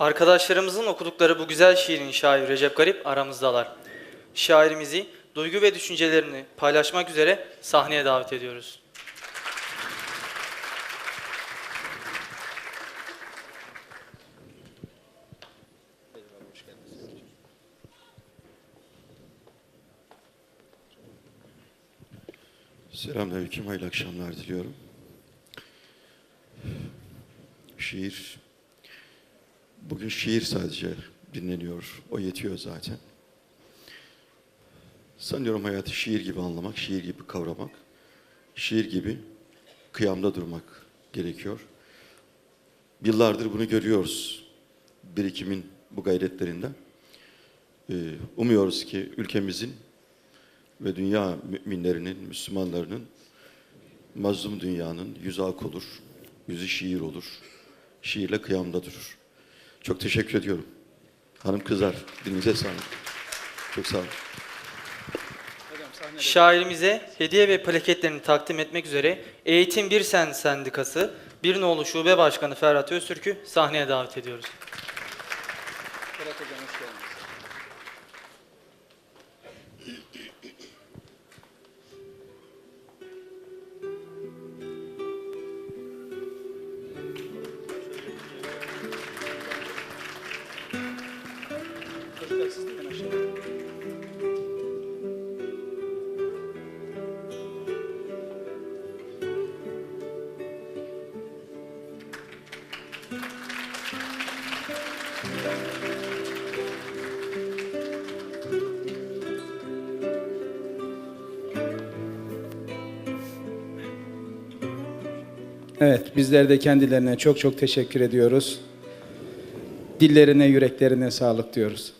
Arkadaşlarımızın okudukları bu güzel şiirin şairi Recep Garip aramızdalar. Şairimizi duygu ve düşüncelerini paylaşmak üzere sahneye davet ediyoruz. Selamünaleyküm, hayırlı akşamlar diliyorum. Şiir, bugün şiir sadece dinleniyor, o yetiyor zaten. Sanıyorum hayatı şiir gibi anlamak, şiir gibi kavramak, şiir gibi kıyamda durmak gerekiyor. Yıllardır bunu görüyoruz birikimin bu gayretlerinden. Ee, Umuyoruz ki ülkemizin ve dünya müminlerinin, Müslümanlarının mazlum dünyanın yüzü ak olur, yüzü şiir olur. Şiirle kıyamda durur. Çok teşekkür ediyorum. Hanım kızar, dilinize sağlık. Çok sağ olun. Şairimize hediye ve plaketlerini takdim etmek üzere Eğitim Bir Sen Sendikası Bir Nolu Şube Başkanı Ferhat Öztürk'ü sahneye davet ediyoruz. Ferhat Hocam hoş geldiniz. Evet, bizler de kendilerine çok çok teşekkür ediyoruz. Dillerine, yüreklerine sağlık diyoruz.